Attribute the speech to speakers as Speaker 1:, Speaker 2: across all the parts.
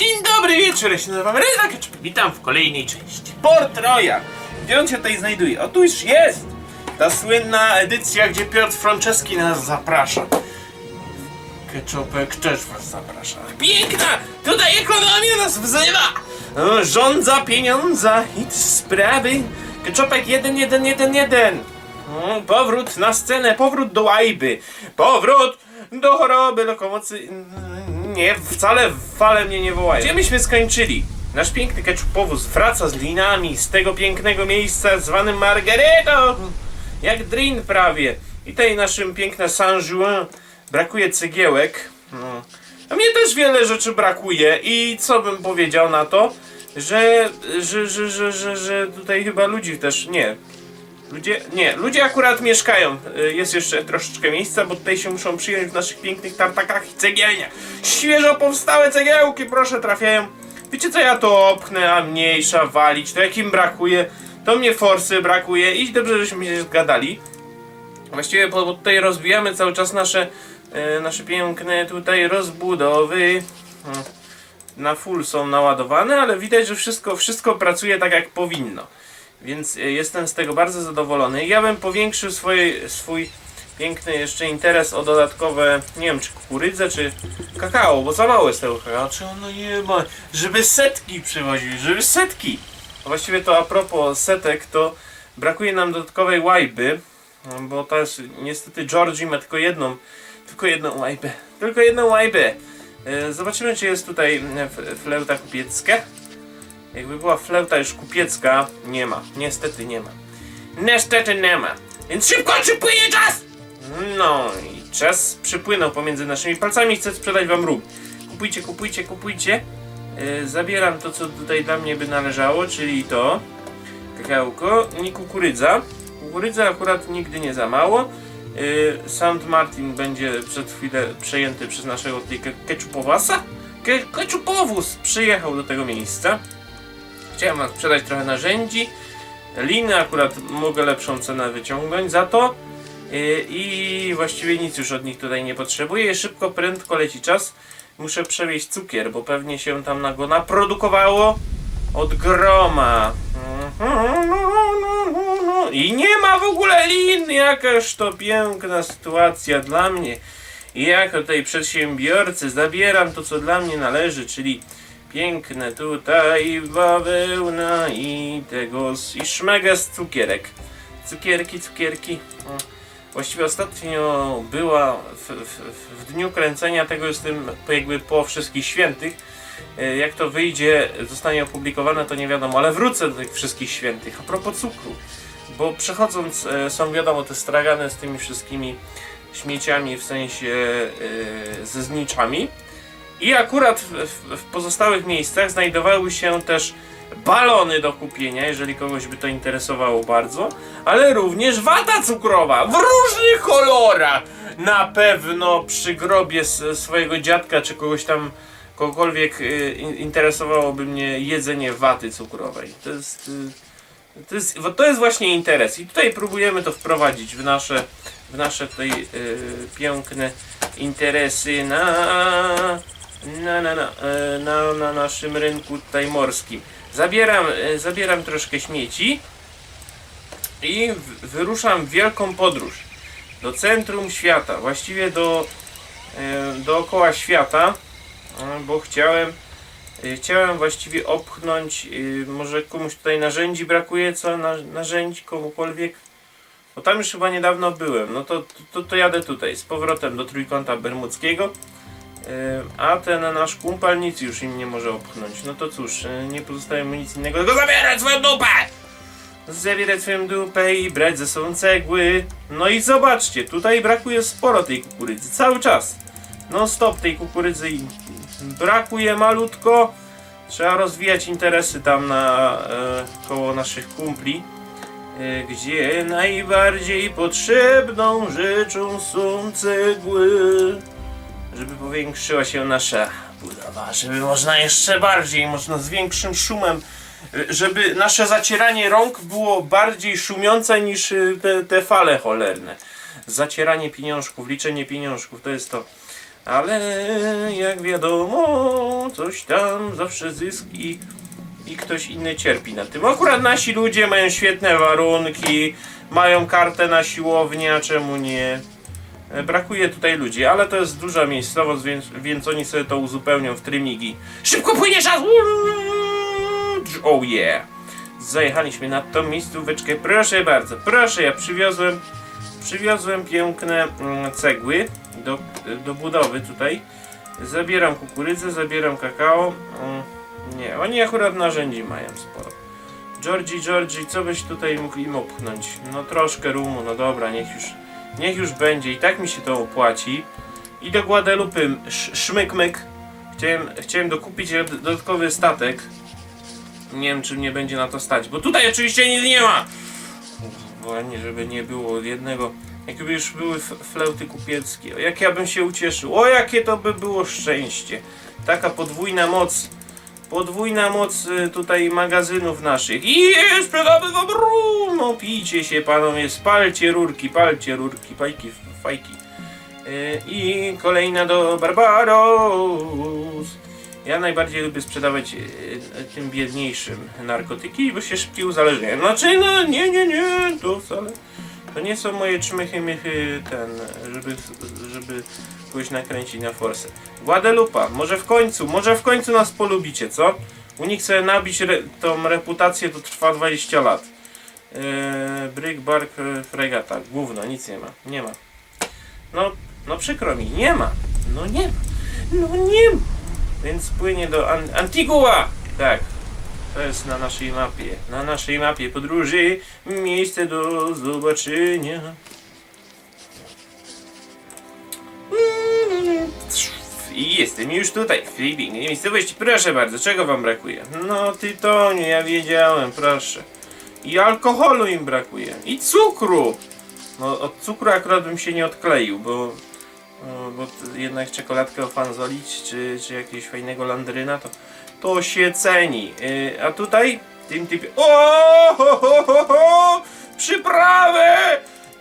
Speaker 1: Dzień dobry wieczór, ja się nazywam Ketchup. Witam w kolejnej części Port Royal. Gdzie on się tutaj znajduje? Otóż jest! Ta słynna edycja, gdzie Piotr Franceski nas zaprasza. Ketchupek też was zaprasza. Piękna! Tutaj ekonomia nas wzywa! Rządza pieniądza i sprawy. Ketchupek 1111. Mm, Powrót na scenę, powrót do łajby. Powrót do choroby lokomocy. Nie, wcale fale mnie nie wołają. Gdzie myśmy skończyli? Nasz piękny ketchupowóz wraca z linami z tego pięknego miejsca zwanym Margaretą. Jak Drin prawie. I tutaj naszym piękne Saint-Juin brakuje cegiełek. No. A mnie też wiele rzeczy brakuje i co bym powiedział na to, że, że, że, że, że, że tutaj chyba ludzi też, nie, Ludzie, nie, ludzie akurat mieszkają. Y, Jest jeszcze troszeczkę miejsca, bo tutaj się muszą przyjąć w naszych pięknych tartakach i cegierniach. Świeżo powstałe cegiełki, proszę, trafiają. Wiecie co, ja to opchnę, a mniejsza walić, to jakim brakuje, to mnie forsy brakuje i dobrze, żeśmy się zgadali. Właściwie bo tutaj rozwijamy cały czas nasze, e, nasze piękne tutaj rozbudowy. Hmm. Na full są naładowane, ale widać, że wszystko, wszystko pracuje tak jak powinno. Więc e, jestem z tego bardzo zadowolony. Ja bym powiększył swoje, swój piękny jeszcze interes o dodatkowe, nie wiem czy kukurydzę, czy kakao, bo za mało jest tego kakao. Czy ono nie ma, żeby setki przywozić, żeby setki. A właściwie to a propos setek, to brakuje nam dodatkowej łajby, bo to jest niestety Georgie ma tylko jedną, tylko jedną łajbę, tylko jedną łajbę. E, Zobaczymy czy jest tutaj f- fleuta kupiecka. Jakby była flauta już kupiecka, nie ma. Niestety nie ma. Niestety nie ma. Więc szybko przypłynie czas! No i czas przypłynął pomiędzy naszymi palcami. Chcę sprzedać wam róg. Kupujcie, kupujcie, kupujcie. Yy, zabieram to, co tutaj dla mnie by należało, czyli to. Kakałko i kukurydza. Kukurydza akurat nigdy nie za mało. Yy. Martin będzie przed chwilę przejęty przez naszego ke- ketchupowasa. Ke ketchupowóz przyjechał do tego miejsca. Chciałem wam sprzedać trochę narzędzi. Liny akurat mogę lepszą cenę wyciągnąć za to. Yy, I właściwie nic już od nich tutaj nie potrzebuję. Szybko, prędko leci czas. Muszę przewieźć cukier, bo pewnie się tam na go naprodukowało od groma. I nie ma w ogóle lin. Jakaż to piękna sytuacja dla mnie. I jako tutaj przedsiębiorcy zabieram to, co dla mnie należy, czyli piękne tutaj bawełna i tego i szmega z cukierek. Cukierki, cukierki. Właściwie ostatnio była w, w, w dniu kręcenia tego jestem jakby po wszystkich świętych. E, Jak to wyjdzie, zostanie opublikowane, to nie wiadomo, ale wrócę do tych wszystkich świętych. A propos cukru, bo przechodząc e, są wiadomo te stragany z tymi wszystkimi śmieciami, w sensie e, ze zniczami. I akurat w, w, pozostałych miejscach znajdowały się też balony do kupienia, jeżeli kogoś by to interesowało bardzo, ale również wata cukrowa w różnych kolorach. Na pewno przy grobie swojego dziadka czy kogoś tam, kogokolwiek y, in- interesowałoby mnie jedzenie waty cukrowej. To jest, y, to jest, to jest właśnie interes i tutaj próbujemy to wprowadzić w nasze, w nasze tutaj y, piękne interesy na, na, na, na, e, na, na naszym rynku tutaj morskim. Zabieram, e, zabieram troszkę śmieci i wyruszam w wielką podróż. Do centrum świata, właściwie do e, dookoła świata, bo chciałem chciałem właściwie opchnąć, może komuś tutaj narzędzi brakuje, co na, narzędzi komukolwiek, bo tam już chyba niedawno byłem, no to, to, to jadę tutaj, z powrotem do Trójkąta Bermudzkiego, a ten nasz kumpel nic już im nie może opchnąć, no to cóż, e, nie pozostaje mu nic innego, tylko zabierać swoją dupę! Zabierać swoją dupę i brać ze sobą cegły. No i zobaczcie, tutaj brakuje sporo tej kukurydzy, cały czas. Non stop tej kukurydzy brakuje malutko. Trzeba rozwijać interesy tam na e, koło naszych kumpli. E, gdzie najbardziej potrzebną rzeczą są cegły. Żeby powiększyła się nasza budowa, żeby można jeszcze bardziej, można z większym szumem żeby nasze zacieranie rąk było bardziej szumiące niż y, te, te fale cholerne. Zacieranie pieniążków, liczenie pieniążków, to jest to. ale jak wiadomo, coś tam zawsze zysk i, i ktoś inny cierpi na tym. Akurat nasi ludzie mają świetne warunki, mają kartę na siłownię, a czemu nie? E, Brakuje tutaj ludzi, ale to jest duża miejscowość, więc, więc oni sobie to uzupełnią w trymigi. Szybko płynie czas! Oh yeah! Zajechaliśmy na tą miejscóweczkę. Proszę bardzo, proszę, ja przywiozłem, przywiozłem piękne mm, cegły do, do budowy tutaj. Zabieram kukurydzę, zabieram kakao. Mm, nie, oni akurat narzędzi mają sporo. Georgie, Georgie, co byś tutaj mógł im opchnąć? No troszkę rumu, no dobra, niech już, niech już będzie. I tak mi się to opłaci. I do Guadalupe sz, szmykmyk. Chciałem, chciałem dokupić dodatkowy statek. Nie wiem, czy mnie będzie na to stać, bo tutaj oczywiście nic nie ma. Ładnie, żeby nie było jednego. Jakby już były f- flauty kupieckie. Jak ja bym się ucieszył. O, jakie to by było szczęście. Taka podwójna moc. Podwójna moc y, tutaj magazynów naszych. I sprzedamy wam rum! No się panowie, spalcie rurki, palcie rurki, fajki, fajki. Y, I kolejna do Barbaros. Ja najbardziej lubię sprzedawać e, tym biedniejszym narkotyki, bo się szybciej uzależniają. Znaczy, no nie, nie, nie, to wcale. To nie są moje czmychy, mychy, ten, żeby, żeby kogoś nakręcić na forsę. Guadalupa, może w końcu, może w końcu nas polubicie, co? U nich sobie nabić re, tą reputację to trwa 20 lat. Eee, Brick Bark e, Fregata, gówno, nic nie ma, nie ma. No, no przykro mi, nie ma. No nie ma. No nie ma. Więc płynie do An Antigua! Tak. To jest na naszej mapie. Na naszej mapie podróży miejsce do zobaczenia. I jestem już tutaj, w pięknej miejscowości. Proszę bardzo, czego wam brakuje? No, tytoniu, ja wiedziałem, proszę. I alkoholu im brakuje. I cukru! No, od cukru akurat bym się nie odkleił, bo bo jednak czekoladkę ofanzolić, czy, czy jakiegoś fajnego landryna, to, to się ceni. Yy, a tutaj, tym typie... O! Przyprawy!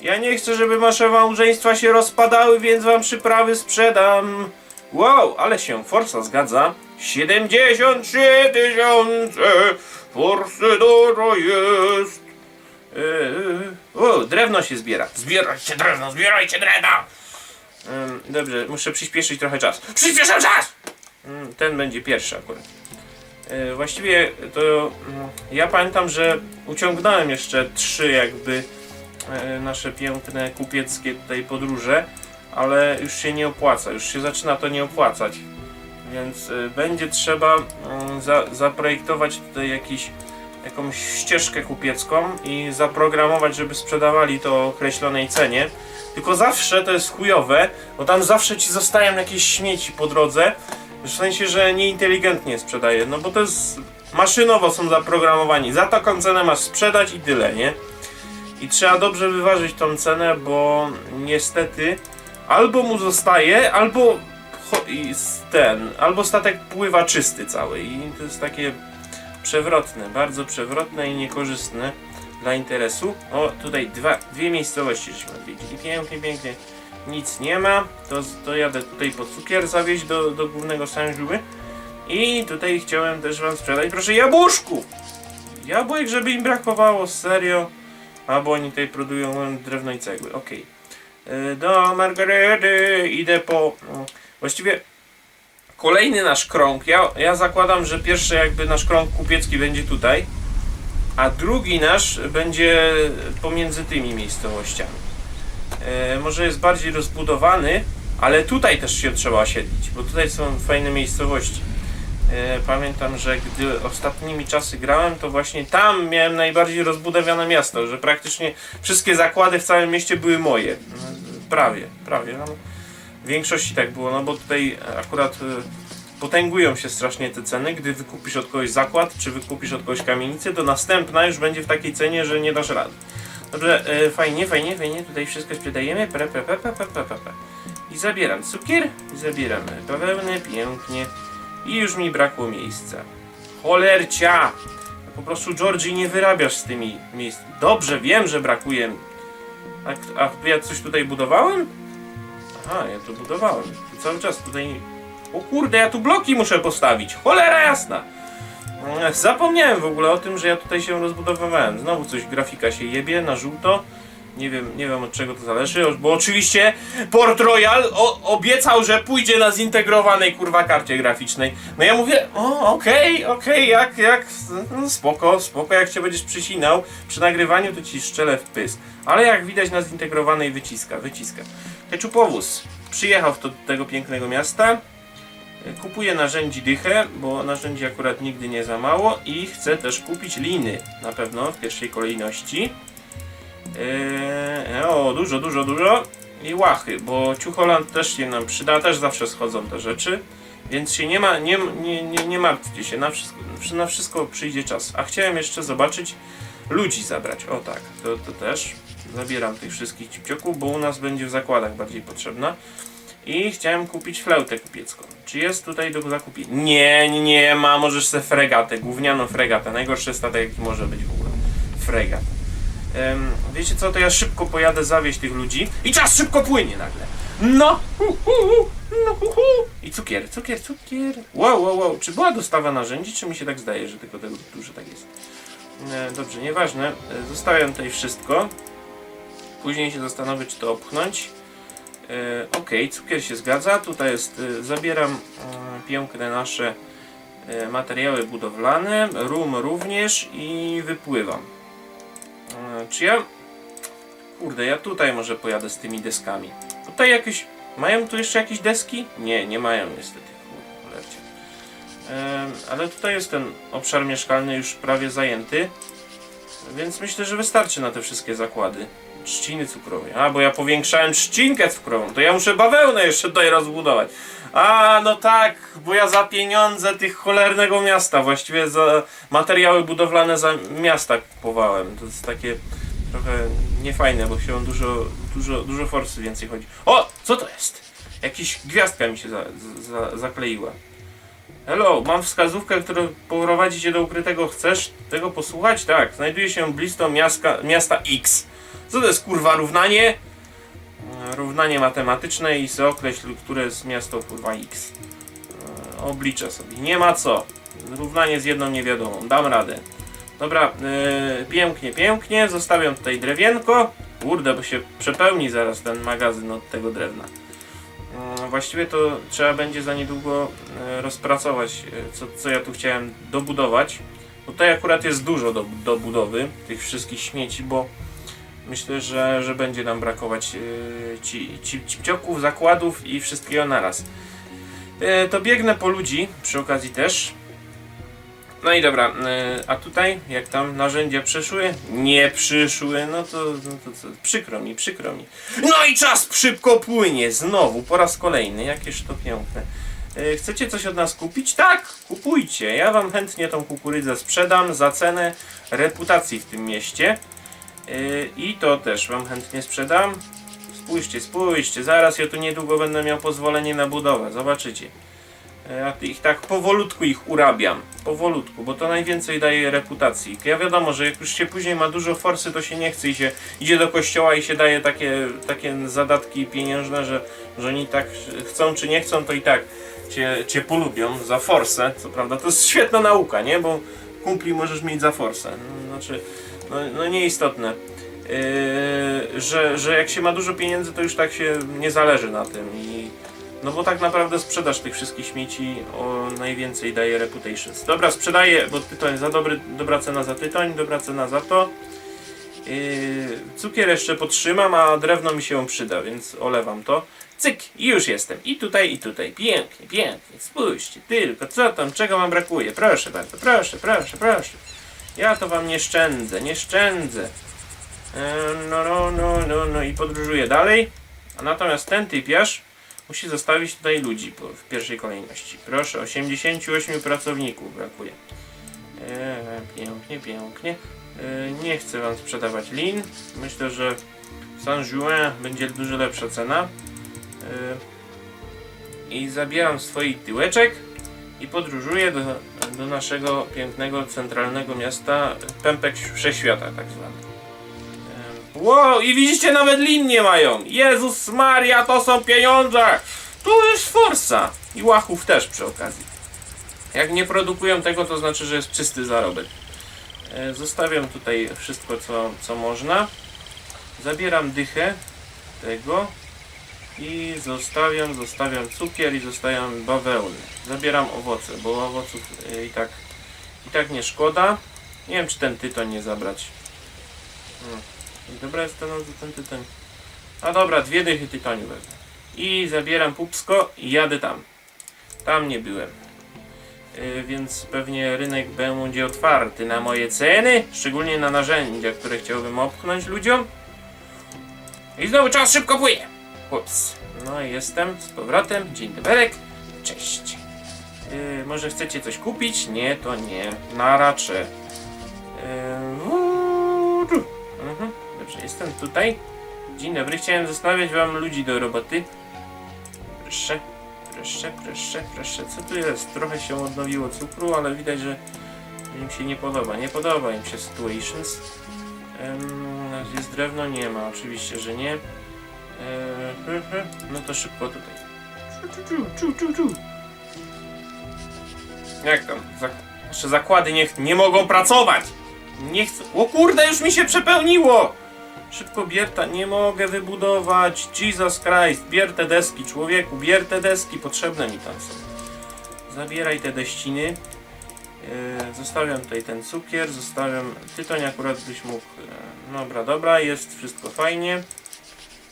Speaker 1: Ja nie chcę, żeby wasze małżeństwa się rozpadały, więc wam przyprawy sprzedam. Wow, ale się Forsa zgadza. 73 tysiące! Forsy dużo jest! Yy, o, drewno się zbiera. Zbierajcie drewno, zbierajcie drewno! Ym, dobrze, muszę przyspieszyć trochę czas. Przyspieszam czas! Ym, ten będzie pierwszy akurat. Yy, właściwie to mm, ja pamiętam, że uciągnąłem jeszcze trzy jakby yy, nasze piękne kupieckie tutaj podróże, ale już się nie opłaca, już się zaczyna to nie opłacać. Więc y, będzie trzeba y, za, zaprojektować tutaj jakiś, jakąś ścieżkę kupiecką i zaprogramować, żeby sprzedawali to o określonej cenie. Tylko zawsze to jest chujowe, bo tam zawsze ci zostają jakieś śmieci po drodze. W sensie, że nieinteligentnie sprzedaje. No bo to jest. Maszynowo są zaprogramowani. Za taką cenę masz sprzedać i tyle, nie? I trzeba dobrze wyważyć tą cenę, bo niestety albo mu zostaje, albo ten, albo statek pływa czysty cały. I to jest takie przewrotne, bardzo przewrotne i niekorzystne dla interesu. O, tutaj dwa, dwie miejscowości żeśmy odwiedzili. Pięknie, pięknie. Nic nie ma. To, to jadę tutaj po cukier zawieźć do, do głównego Saint-Jouy. I tutaj chciałem też wam sprzedać, proszę, jabłuszków! Jabłek, żeby im brakowało, serio. A, bo oni tutaj produkują drewno i cegły, okej. Y, Do Margarety idę po... no, Właściwie kolejny nasz krąg. Ja, ja zakładam, że pierwszy jakby nasz krąg kupiecki będzie tutaj, a drugi nasz będzie pomiędzy tymi miejscowościami. E, może jest bardziej rozbudowany, ale tutaj też się trzeba osiedlić, bo tutaj są fajne miejscowości. E, pamiętam, że gdy ostatnimi czasy grałem, to właśnie tam miałem najbardziej rozbudowane miasto, że praktycznie wszystkie zakłady w całym mieście były moje. No, Prawie, prawie. No. W większości tak było, no bo tutaj akurat e, potęgują się strasznie te ceny. Gdy wykupisz od kogoś zakład, czy wykupisz od kogoś kamienicę, to następna już będzie w takiej cenie, że nie dasz rady. Dobrze, e, fajnie, fajnie, fajnie, tutaj wszystko sprzedajemy. Pre, pre, pre, pre, pre, pre, pre. I zabieram cukier, i zabieram bawełnę, pięknie. I już mi brakło miejsca. Cholercia! Po prostu Georgie nie wyrabiasz z tymi miejsc. Dobrze, wiem, że brakuje. A, a ja coś tutaj budowałem? Aha, ja to budowałem. Cały czas tutaj... O kurde, ja tu bloki muszę postawić. Cholera jasna! Zapomniałem w ogóle o tym, że ja tutaj się rozbudowywałem. Znowu coś grafika się jebie na żółto. Nie wiem, nie wiem od czego to zależy, bo oczywiście Port Royal obiecał, że pójdzie na zintegrowanej kurwa karcie graficznej. No ja mówię, o okej, okej, jak, jak, no spoko, spoko, jak cię będziesz przycinał przy nagrywaniu to ci szczelę w pysk. Ale jak widać na zintegrowanej wyciska, wyciska. Keczupowóz przyjechał do tego pięknego miasta, Kupuję narzędzi dychę, bo narzędzi akurat nigdy nie za mało i chcę też kupić liny na pewno w pierwszej kolejności. Eee, o, dużo, dużo, dużo. I łachy, bo ciucholand też się nam przyda, też zawsze schodzą te rzeczy. Więc się nie ma, nie, nie, nie, nie martwcie się, na wszystko, na wszystko przyjdzie czas. A chciałem jeszcze zobaczyć, ludzi zabrać. O tak, to, to też. Zabieram tych wszystkich cipcioków, bo u nas będzie w zakładach bardziej potrzebna. I chciałem kupić flautę kupiecką. Czy jest tutaj do zakupienia? Nie, nie, ma. Możesz sobie fregatę, gównianą fregatę. Najgorszy statek jaki może być w ogóle. Fregat. Em, wiecie co, to ja szybko pojadę zawieźć tych ludzi i czas szybko płynie nagle. No! Hu, hu, hu, no hu, hu. I cukier, cukier, cukier. Wow, wow, wow. Czy była dostawa narzędzi, czy mi się tak zdaje, że tylko tego dużo tak jest? E, dobrze, nieważne. E, Zostawiam tutaj wszystko. Później się zastanowię, czy to opchnąć. E, ok, cukier się zgadza. Tutaj jest, e, zabieram e, piękne nasze materiały budowlane, rum również i wypływam. Czy ja... Kurde, ja tutaj może pojadę z tymi deskami. Tutaj jakieś... Mają tu jeszcze jakieś deski? Nie, nie mają niestety. Kurde, ale tutaj jest ten obszar mieszkalny już prawie zajęty. Więc myślę, że wystarczy na te wszystkie zakłady. Trzciny cukrowej. A, bo ja powiększałem trzcinkę cukrową. To ja muszę bawełnę jeszcze tutaj rozbudować. A, no tak, bo ja za pieniądze tych cholernego miasta, właściwie za materiały budowlane za miasta kupowałem. To jest takie trochę niefajne, bo się dużo, dużo, dużo forsy więcej chodzi. O, co to jest? Jakiś gwiazdka mi się za, za, zakleiła. Hello, mam wskazówkę, która poprowadzi cię do ukrytego. Chcesz tego posłuchać? Tak, znajduje się blisko miasta, miasta X. Co to jest kurwa równanie? E, Równanie matematyczne i sobie określ, które jest miasto kurwa X. E, Obliczę sobie. Nie ma co. Równanie z jedną niewiadomą. Dam radę. Dobra, e, pięknie, pięknie. Zostawiam tutaj drewienko. Kurde, bo się przepełni zaraz ten magazyn od tego drewna. Właściwie to trzeba będzie za niedługo rozpracować, co, co ja tu chciałem dobudować. Tutaj akurat jest dużo do, do budowy tych wszystkich śmieci, bo myślę, że, że będzie nam brakować e, ci, ci, zakładów i wszystkiego naraz. E, to biegnę po ludzi przy okazji też. No i dobra, e, a tutaj jak tam narzędzia przyszły? Nie przyszły, no to, no to co, przykro mi, przykro mi. No i czas szybko płynie, znowu, po raz kolejny, jakież to piękne. Chcecie coś od nas kupić? Tak, kupujcie. Ja wam chętnie tą kukurydzę sprzedam za cenę reputacji w tym mieście. E, I to też wam chętnie sprzedam. Spójrzcie, spójrzcie, zaraz ja tu niedługo będę miał pozwolenie na budowę, zobaczycie. E, Ja ich tak powolutku ich urabiam. Powolutku, bo to najwięcej daje reputacji. Ja wiadomo, że jak już się później ma dużo forsy, to się nie chce i się idzie do kościoła i się daje takie, takie zadatki pieniężne, że, że oni tak chcą czy nie chcą, to i tak cię, cię polubią za forsę. Co prawda, to jest świetna nauka, nie? Bo kumpli możesz mieć za forsę. No, Znaczy, no, no nieistotne. Yy, że, że jak się ma dużo pieniędzy, to już tak się nie zależy na tym i no bo tak naprawdę sprzedaż tych wszystkich śmieci o najwięcej daje reputations. Dobra, sprzedaję, bo tytoń za dobry, dobra cena za tytoń, dobra cena za to. Yy, cukier jeszcze potrzymam, a drewno mi się przyda, więc olewam to. Cyk, i już jestem. I tutaj, i tutaj. Pięknie, pięknie. Spójrzcie, tylko co tam, czego wam brakuje? Proszę bardzo, proszę, proszę, proszę. Ja to wam nie szczędzę, nie szczędzę. Yy, no, no, no, no, no i podróżuję dalej. A natomiast ten typiarz musi zostawić tutaj ludzi w pierwszej kolejności. Proszę, 88 pracowników brakuje. E, pięknie, pięknie. E, nie chcę wam sprzedawać lin. Myślę, że w Saint-Jouin będzie dużo lepsza cena. E, I zabieram swój tyłeczek i podróżuję do, do naszego pięknego, centralnego miasta Pępek Wszechświata, tak zwany. Wow, i widzicie, nawet lin nie mają. Jezus Maria, to są pieniądze. Tu jest forsa. I łachów też przy okazji. Jak nie produkują tego, to znaczy, że jest czysty zarobek. E, Zostawiam tutaj wszystko, co, co można. Zabieram dychę tego i zostawiam, zostawiam cukier i zostawiam bawełny. Zabieram owoce, bo owoców e, i tak, i tak nie szkoda. Nie wiem, czy ten tytoń nie zabrać. Hmm. Dobra jest ten, ten tytoń. A dobra, dwie dychy tytoniu wezmę. I zabieram pupsko i jadę tam. Tam nie byłem. Yy, więc pewnie rynek będzie otwarty na moje ceny, szczególnie na narzędzia, które chciałbym opchnąć ludziom. I znowu czas szybko płynie. Ups. No i jestem z powrotem. Dzień dobry. Cześć. Yy, może chcecie coś kupić? Nie, to nie. Na racze. Yy. Dobrze, jestem tutaj. Dzień dobry, chciałem zostawiać wam ludzi do roboty. Proszę, proszę, proszę, proszę. Co tu jest? Trochę się odnowiło cukru, ale widać, że im się nie podoba. Nie podoba im się situations. Um, jest drewno? Nie ma, oczywiście, że nie. Eee, no to szybko tutaj. Czu, czu. Jak tam? Nasze zakłady niech nie mogą pracować! Nie chcę. O kurde, już mi się przepełniło! Szybko bierta, nie mogę wybudować. Jesus Christ, bier te deski, człowieku, bier te deski, potrzebne mi tam są. Zabieraj te deściny. Yy, zostawiam tutaj ten cukier, zostawiam tytoń akurat byś mógł. Yy, dobra, dobra, jest wszystko fajnie.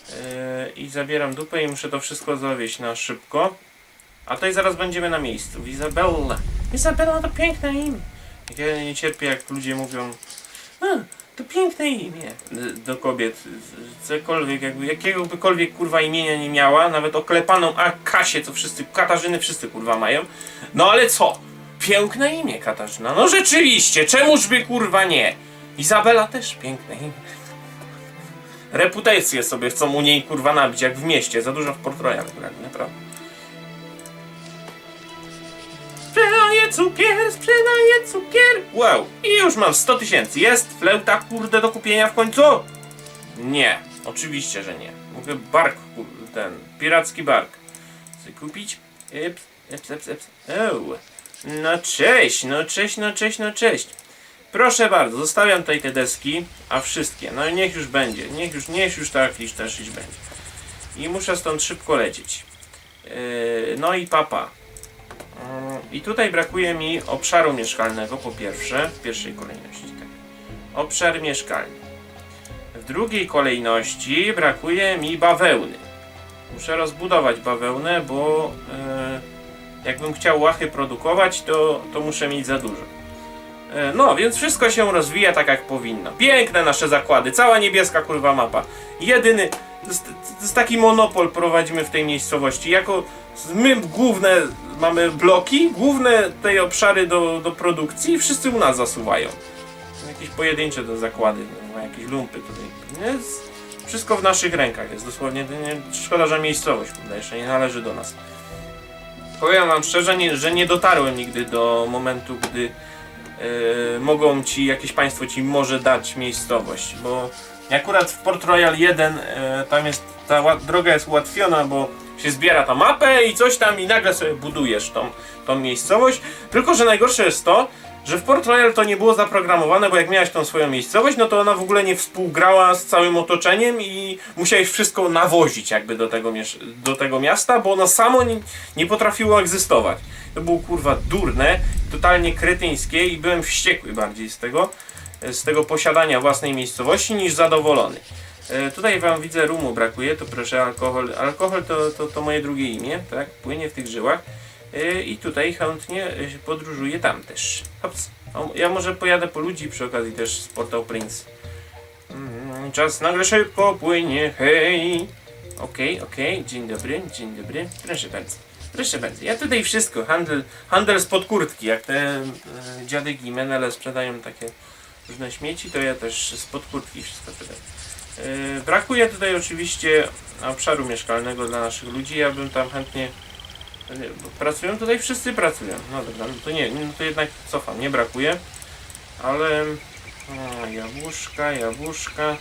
Speaker 1: Yy, I zabieram dupę i muszę to wszystko zawieźć na szybko. A tutaj zaraz będziemy na miejscu. Izabella. Izabella to piękne imię. Jak Ja nie cierpię jak ludzie mówią to piękne imię d- do kobiet. Cokolwiek, jakby jakiegokolwiek kurwa imienia nie miała, nawet oklepaną A co wszyscy, Katarzyny wszyscy kurwa mają. No ale co? Piękne imię Katarzyna. No rzeczywiście, czemuż by kurwa nie? Izabela też piękne imię. Reputację sobie chcą u niej kurwa nabić, jak w mieście. Za dużo w Port Royal grali, naprawdę. Sprzedaję cukier, sprzedaję cukier. Wow, i już mam 100 tysięcy. Jest fleuta kurde do kupienia w końcu? Nie, oczywiście, że nie. Mówię bark, kur- ten, piracki bark. Chcę kupić? Eps, eps, eps, eps. No cześć, no cześć, no cześć, no cześć. Proszę bardzo, zostawiam tutaj te deski, a wszystkie, no niech już będzie, niech już, niech już iż też iść będzie. I muszę stąd szybko lecieć. Yy, no i papa. Mm, I tutaj brakuje mi obszaru mieszkalnego po pierwsze, w pierwszej kolejności. Tak. Obszar mieszkalny. W drugiej kolejności brakuje mi bawełny. Muszę rozbudować bawełnę, bo e, jakbym chciał łachy produkować, to, to muszę mieć za dużo. E, no, więc wszystko się rozwija tak jak powinno. Piękne nasze zakłady, cała niebieska kurwa mapa. Jedyny, to jest, taki monopol prowadzimy w tej miejscowości. Jako my główne mamy bloki, główne tej obszary do, do produkcji i wszyscy u nas zasuwają. Jakieś pojedyncze te zakłady, no, jakieś lumpy tutaj. Jest, wszystko w naszych rękach jest dosłownie. Nie, szkoda, że miejscowość jeszcze nie należy do nas. Powiem wam szczerze, nie, że nie dotarłem nigdy do momentu, gdy mogą ci, jakieś państwo ci może dać miejscowość, bo akurat w Port Royal 1 e, tam jest, ta droga jest ułatwiona, bo się zbiera ta mapę i coś tam i nagle sobie budujesz tą, tą miejscowość, tylko że najgorsze jest to, że w Port Royal to nie było zaprogramowane, bo jak miałeś tą swoją miejscowość, no to ona w ogóle nie współgrała z całym otoczeniem i musiałeś wszystko nawozić jakby do tego, do tego miasta, bo ono samo nie, nie potrafiło egzystować. To było kurwa durne, totalnie kretyńskie i byłem wściekły bardziej z tego, z tego posiadania własnej miejscowości niż zadowolony. E, tutaj wam widzę rumu brakuje, to proszę alkohol. Alkohol to, to, to moje drugie imię, tak? Płynie w tych żyłach. E, I tutaj chętnie e, podróżuję tam też. Hops. Ja może pojadę po ludzi przy okazji też z Portal Prince. Mm, czas nagle szybko płynie, hej. Okej, okej, dzień dobry, dzień dobry. Proszę bardzo. Proszę bardzo, ja tutaj wszystko, handel, handel spod kurtki, jak te e, dziadygi menele sprzedają takie różne śmieci, to ja też spod kurtki wszystko sprzedaję. Yy, Brakuje tutaj oczywiście obszaru mieszkalnego dla naszych ludzi. Ja bym tam chętnie. Bo Pracują tutaj wszyscy pracują. No dobra, no to nie, no to jednak cofam, nie brakuje. Ale. O, jabłuszka, jabłuszka.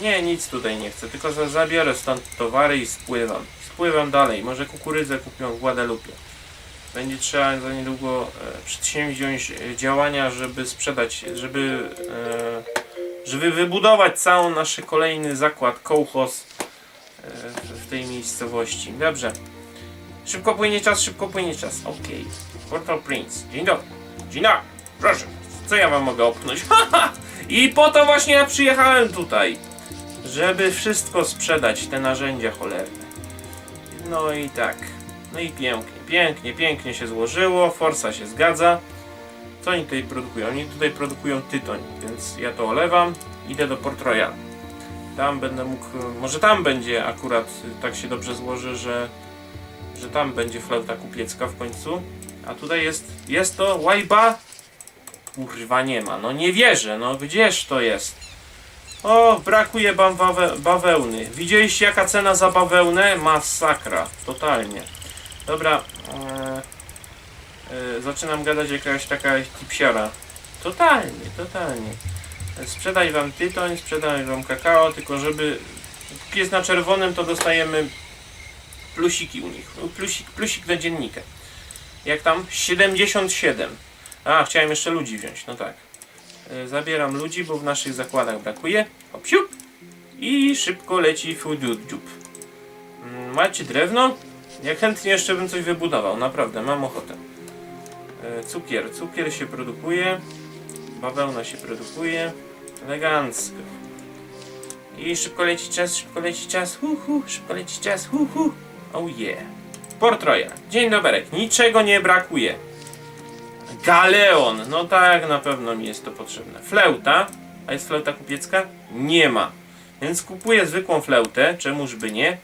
Speaker 1: Nie, nic tutaj nie chcę, tylko za- zabiorę stąd towary i spływam. Spływam dalej, może kukurydzę kupią w Guadalupe. Będzie trzeba za niedługo e, przedsięwziąć e, działania, żeby sprzedać, żeby, e, żeby wybudować całą nasz kolejny zakład, kołchoz e, w tej miejscowości. Dobrze. Szybko płynie czas, szybko płynie czas. Okej. Portal Prince. Dzień dobry. Dzień dobry. Proszę. Co ja wam mogę opchnąć? I po to właśnie ja przyjechałem tutaj. Żeby wszystko sprzedać, te narzędzia cholerne. No i tak. No i pięknie, pięknie, pięknie się złożyło. Forsa się zgadza. Co oni tutaj produkują? Oni tutaj produkują tytoń, więc ja to olewam. Idę do Port Royal. Tam będę mógł, może tam będzie akurat tak się dobrze złoży, że, że tam będzie flauta kupiecka w końcu. A tutaj jest, jest to łajba. Kurwa nie ma, no nie wierzę, no gdzież to jest? O, brakuje baweł bawełny. Widzieliście jaka cena za bawełnę? Masakra, totalnie. Dobra, e, e, zaczynam gadać jakaś taka tipsiara. Totalnie, totalnie. Sprzedaj wam tytoń, sprzedaj wam kakao, tylko żeby póki jest na czerwonym, to dostajemy plusiki u nich. Plusik, plusik na dziennikę. Jak tam? 77. A, chciałem jeszcze ludzi wziąć, no tak. E, Zabieram ludzi, bo w naszych zakładach brakuje. Hop, siup. I szybko leci fududziub. Mm, Macie drewno? Ja chętnie jeszcze bym coś wybudował, naprawdę, mam ochotę. E, Cukier, cukier się produkuje. Bawełna się produkuje. Elegancko. I szybko leci czas, szybko leci czas, hu, hu, szybko leci czas, hu, hu. Oh yeah. Port Royal. Dzień dobry, niczego nie brakuje. Galeon, no tak, na pewno mi jest to potrzebne. Fleuta, a jest fleuta kupiecka? Nie ma. Więc kupuję zwykłą fleutę, czemuż by nie.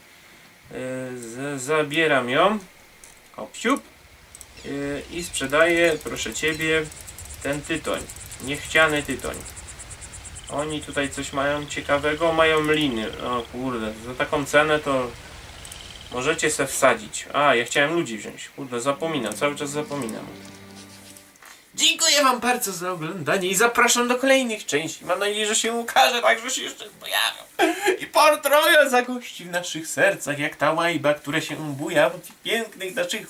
Speaker 1: Yy, zabieram ją. Hop, siup. Yy, I sprzedaję, proszę Ciebie, ten tytoń. Niechciany tytoń. Oni tutaj coś mają ciekawego, mają liny. O kurde, za taką cenę to możecie se wsadzić. A, ja chciałem ludzi wziąć. Kurde, zapominam, cały czas zapominam. Dziękuję Wam bardzo za oglądanie i zapraszam do kolejnych części. Mam nadzieję, że się ukaże, tak, że się jeszcze pojawią. I Port Royal zagości w naszych sercach, jak ta łajba, która się buja w pięknych naszych...